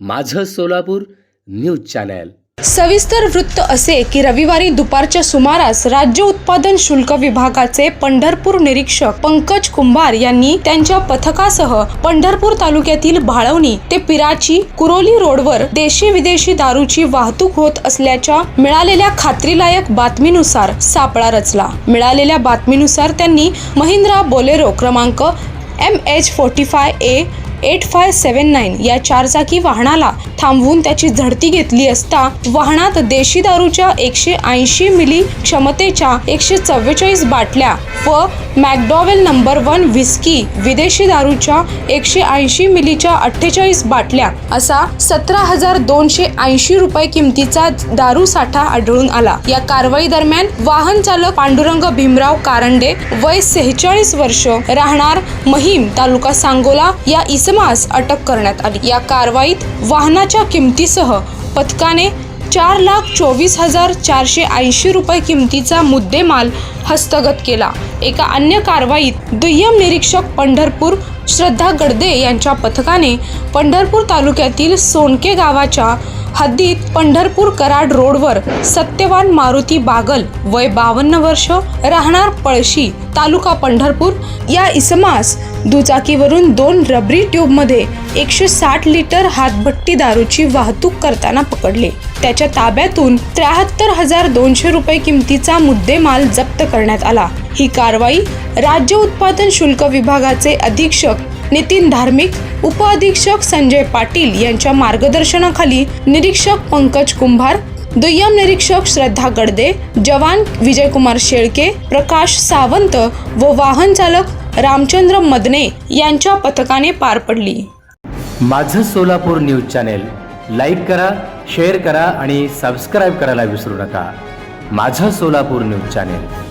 माझं Solapur news channel. सविस्तर वृत्त असे की रविवारी दुपारच्या सुमारास राज्य उत्पादन शुल्क विभागाचे पंढरपूर निरीक्षक पंकज कुंभार यांनी त्यांच्या पथकासह पंढरपूर तालुक्यातील भाळवणी ते पिराची कुरोली रोडवर देशी विदेशी दारूची वाहतूक होत असल्याच्या मिळालेल्या खात्रीलायक बातमीनुसार सापळा रचला. मिळालेल्या बातमीनुसार त्यांनी महिंद्रा बोलेरो क्रमांक M H forty five A eight five seven nine या चारचाकी वाहनाला थांबवून त्याची झडती घेतली असता वाहनात देशी दारूच्या एकशे ऐंशी मिली क्षमतेच्या एकशे चव्वेचाळीस बाटल्या व मॅकडॉवेल नंबर वन व्हिस्की विदेशी दारूच्या एकशे ऐंशी मिलीच्या अठ्ठेचाळीस बाटल्या असा सतरा हजार दोनशे ऐंशी रुपये किमतीचा दारू साठा आढळून आला. या कारवाई दरम्यान वाहन चालक पांडुरंग भीमराव कारंडे वय सेहेचाळीस वर्ष राहणार महिम तालुका सांगोला या इसमास अटक करण्यात आली. या कारवाईत वाहनाच्या किमतीसह पथकाने चार लाख चोवीस हजार चारशे ऐंशी रुपये किमतीचा मुद्देमाल हस्तगत केला. एका अन्य कारवाईत दुय्यम निरीक्षक पंढरपूर श्रद्धा गडदे यांच्या पथकाने पंढरपूर तालुक्यातील सोनके गावाच्या हद्दीत पंढरपूर कराड रोडवर सत्यवान मारुती बागल वय बावन्न वर्ष राहणार पळशी तालुका पंढरपूर. या इसमास दुचाकीवरून दोन रबरी ट्यूबमध्ये एकशे साठ लिटर हातभट्टी दारूची वाहतूक करताना पकडले. त्याच्या ताब्यातून त्र्याहत्तर हजार दोनशे रुपये किमतीचा मुद्देमाल जप्त करण्यात आला. ही कारवाई राज्य उत्पादन शुल्क विभागाचे अधीक्षक नितीन धार्मिक उपअधीक्षक संजय पाटील यांच्या मार्गदर्शनाखाली निरीक्षक पंकज कुंभार दुय्यम निरीक्षक श्रद्धा गडदे जवान विजयकुमार शेळके प्रकाश सावंत व वाहन चालक रामचंद्र मदने यांच्या पथकाने पार पडली. माझं सोलापूर न्यूज चॅनेल लाईक करा शेअर करा आणि सबस्क्राईब करायला विसरू नका. माझं सोलापूर न्यूज चॅनेल.